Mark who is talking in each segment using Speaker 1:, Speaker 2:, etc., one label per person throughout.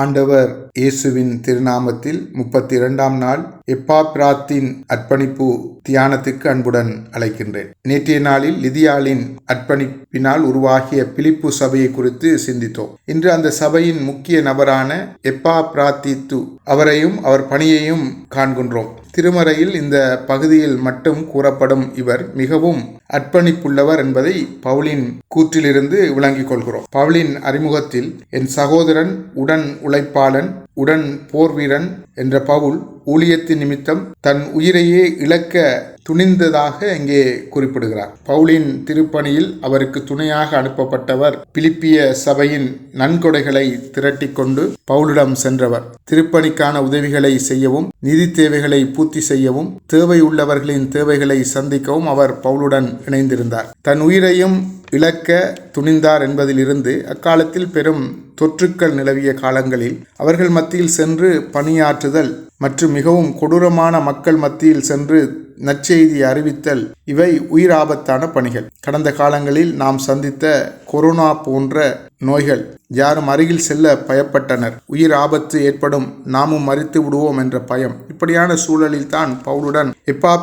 Speaker 1: ஆண்டவர் இயேசுவின் திருநாமத்தில் முப்பத்தி இரண்டாம் நாள் எப்பாபிராத்தின் அர்ப்பணிப்பு தியானத்துக்கு அன்புடன் அழைக்கின்றேன். நேற்றைய நாளில் லிதியாலின் அர்ப்பணிப்பினால் உருவாகிய பிலிப்பு சபையை குறித்து சிந்தித்தோம். இன்று அந்த சபையின் முக்கிய நபரான எப்பா பிராத்தித்து அவரையும் அவர் பணியையும் காண்கின்றோம். திருமறையில் இந்த பகுதியில் மட்டும் கூறப்படும் இவர் மிகவும் அர்ப்பணிப்புள்ளவர் என்பதை பவுலின் கூற்றிலிருந்து விளங்கிக் கொள்கிறோம். பவுலின் அறிமுகத்தில் என் சகோதரன் உடன் உழைப்பாளன் உடன் போர் வீரன் என்ற பவுல் ஊழியத்தின் நிமித்தம் தன் உயிரையே இழக்க துணிந்ததாக இங்கே குறிப்பிடுகிறார். பவுலின் திருப்பணியில் அவருக்கு துணையாக அனுப்பப்பட்டவர் பிலிப்பிய சபையின் நன்கொடைகளை திரட்டிக்கொண்டு பவுலிடம் சென்றவர். திருப்பணிக்கான உதவிகளை செய்யவும் நிதி தேவைகளை பூர்த்தி செய்யவும் தேவை உள்ளவர்களின் தேவைகளை சந்திக்கவும் அவர் பவுலுடன் இணைந்திருந்தார். தன் உயிரையும் இழக்க துணிந்தார் என்பதிலிருந்து அக்காலத்தில் பெரும் தொற்றுக்கள் நிலவிய காலங்களில் அவர்கள் மத்தியில் சென்று பணியாற்றுதல் மற்றும் மிகவும் கொடூரமான மக்கள் மத்தியில் சென்று நற்செய்தி அறிவித்தல் இவை உயிர் ஆபத்தான பணிகள். கடந்த காலங்களில் நாம் சந்தித்த கொரோனா போன்ற நோய்கள் யாரும் அருகில் செல்ல பயப்பட்டனர். உயிர் ஆபத்து ஏற்படும் நாமும் மறித்து விடுவோம் என்ற பயம். இப்படியான சூழலில் தான் பவுலுடன் எப்பா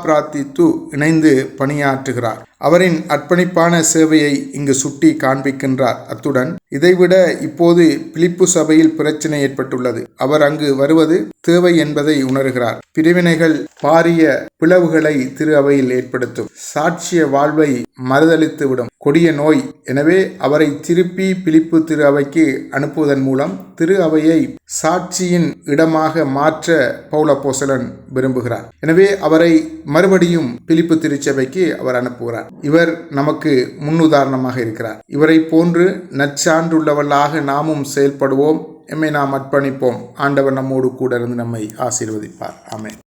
Speaker 1: இணைந்து பணியாற்றுகிறார். அவரின் அர்ப்பணிப்பான சேவையை இங்கு சுட்டி காண்பிக்கின்றார். அத்துடன் இதைவிட இப்போது பிலிப்பு சபையில் பிரச்சனை ஏற்பட்டுள்ளது. அவர் அங்கு வருவது தேவை என்பதை உணர்கிறார். பிரிவினைகள் பாரிய பிளவுகளை திரு அவையில் ஏற்படுத்தும். சாட்சிய வாழ்வை மறுதளித்துவிடும் கொடிய நோய். எனவே அவரை திருப்பி பிலிப்பு திரு அவைக்கு அனுப்புவதன் மூலம் திரு அவையை சாட்சியின் இடமாக மாற்ற பௌலப்போசலன் விரும்புகிறார். எனவே அவரை மறுபடியும் பிலிப்பு திருச்சபைக்கு அவர் அனுப்புகிறார். இவர் நமக்கு முன்னுதாரணமாக இருக்கிறார். இவரை போன்று நற்சான்றுள்ளவர்களாக நாமும் செயல்படுவோம். எம்மை நாம் அர்ப்பணிப்போம். ஆண்டவர் நம்மோடு கூட இருந்து நம்மை ஆசீர்வதிப்பார். ஆமே